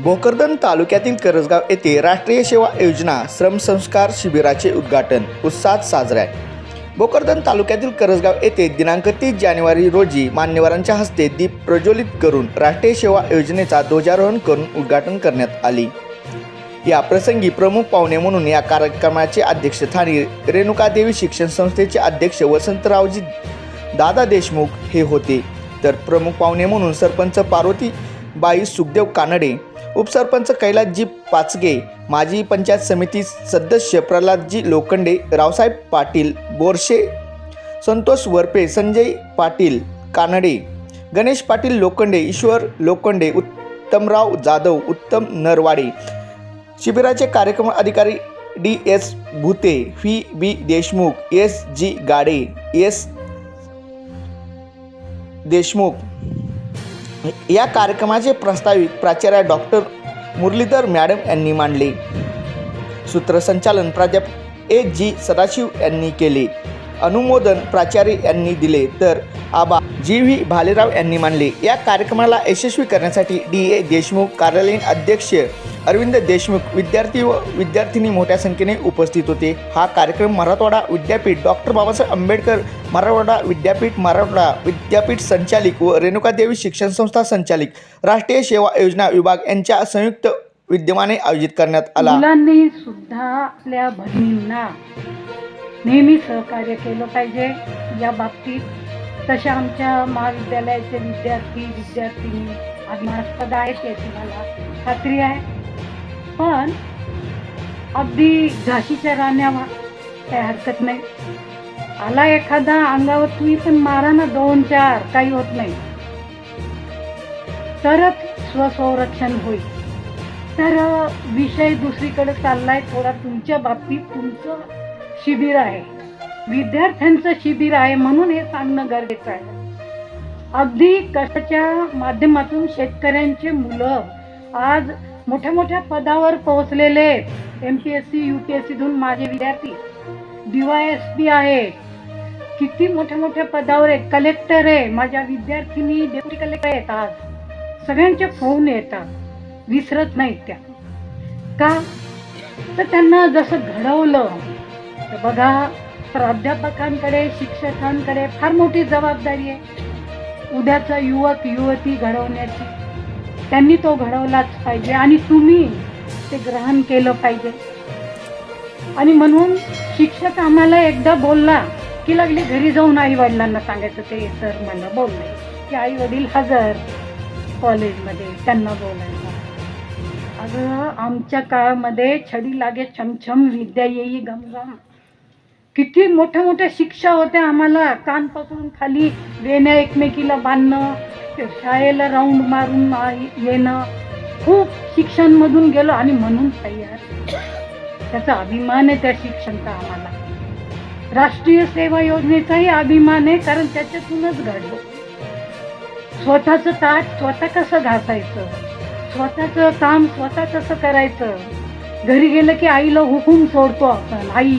भोकरदन तालुक्यातील करजगाव येथे राष्ट्रीय सेवा योजना श्रमसंस्कार शिबिराचे उद्घाटन उत्साहात साजरा. भोकरदन तालुक्यातील करजगाव येथे दिनांक तीस जानेवारी रोजी मान्यवरांच्या हस्ते दीप प्रज्वलित करून राष्ट्रीय सेवा योजनेचा ध्वजारोहण करून उद्घाटन करण्यात आली. या प्रसंगी प्रमुख पाहुणे म्हणून या कार्यक्रमाचे अध्यक्षस्थानी रेणुकादेवी शिक्षण संस्थेचे अध्यक्ष वसंतरावजी दादा देशमुख हे होते. तर प्रमुख पाहुणे म्हणून सरपंच पार्वती बाई सुखदेव कानडे उपसरपंच कैलासजी पाचगे माजी पंचायत समिती सदस्य प्रल्हादजी लोखंडे रावसाहेब पाटील बोरशे संतोष वरपे संजय पाटील कानडे गणेश पाटील लोखंडे ईश्वर लोखंडे उत्तमराव जाधव उत्तम नरवाडे. शिबिराचे कार्यक्रम अधिकारी D S Bhute V B Deshmukh S G Gade S Deshmukh. या कार्यक्रमाचे प्रस्तावित प्राचार्य डॉक्टर मुरलीधर मॅडम यांनी मांडले. सूत्रसंचालन प्राध्यापक ए. जी. सदाशिव यांनी केले. अनुमोदन प्राचार्य यांनी दिले. तर आबा जी व्ही भालेराव यांनी मानले. या कार्यक्रमाला यशस्वी करण्यासाठी डी ए देशमुख कार्यालयीन अध्यक्ष अरविंद देशमुख विद्यार्थी व विद्यार्थिनी मोठ्या संख्येने उपस्थित होते. हा कार्यक्रम मराठवाडा विद्यापीठ डॉक्टर बाबासाहेब आंबेडकर मराठवाडा विद्यापीठ मराठवाडा विद्यापीठ संचालिक व रेणुकादेवी शिक्षण संस्था संचालिक राष्ट्रीय सेवा योजना विभाग यांच्या संयुक्त विद्यमाने आयोजित करण्यात आला. मुलांनी सुद्धा आपल्या बहिणींना नेहमी सहकार्य केलं पाहिजे. या बाबतीत तशा आमच्या महाविद्यालयाचे विद्यार्थी विद्यार्थिनी अभिमानास्पद आहेत याची मला खात्री आहे. पण अगदी झाशीच्या राण्या काही हरकत नाही. आला एखादा अंगावर तुम्ही पण मारा ना दोन चार काही होत नाही. तरच स्वसंरक्षण होईल. तर विषय दुसरीकडे चाललाय. थोडा तुमच्या बाबतीत तुमचं शिबिर आहे. विद्यार्थ्यांचं शिबिर आहे म्हणून हे सांगणं गरजेचं आहे. अगदी कशाच्या माध्यमातून शेतकऱ्यांचे मुलं आज मोठ्या मोठ्या पदावर पोहोचलेले M P S C U P S सीतून माझे विद्यार्थी. डी वाय एस पी आहे. किती मोठ्या मोठ्या पदावर आहे. कलेक्टर आहे. माझ्या विद्यार्थिनी डेप्युटी कलेक्टर आहेत आज. सगळ्यांचे फोन येतात. विसरत नाहीत त्या. का? तर त्यांना जसं घडवलं तर बघा प्राध्यापकांकडे शिक्षकांकडे फार मोठी जबाबदारी आहे. उद्याचा युवक युवती घडवण्याची. त्यांनी तो घडवलाच पाहिजे आणि तुम्ही ते ग्रहण केलं पाहिजे. आणि म्हणून शिक्षक आम्हाला एकदा बोलला की लागले घरी जाऊन आई वडिलांना सांगायचं ते सर मला बोलले. की आई वडील हजर कॉलेजमध्ये त्यांना बोलायचं अगं आमच्या काळामध्ये छडी लागे छमछम विद्या येई गमगम किती मोठ्या मोठ्या शिक्षा होत्या आम्हाला. कान पकडून खाली वेण्या एकमेकीला बांधणं शाळेला राऊंड मारून येणं. खूप शिक्षणमधून गेलो आणि म्हणून तयार. त्याचा अभिमान आहे त्या शिक्षणचा आम्हाला. राष्ट्रीय सेवा योजनेचाही अभिमान आहे कारण त्याच्यातूनच घडलो. स्वतःचं ताट स्वतः कसं घासायचं? स्वतःचं काम स्वतः कसं करायचं? घरी गेलं की आईला हुकूम सोडतो आपण. आई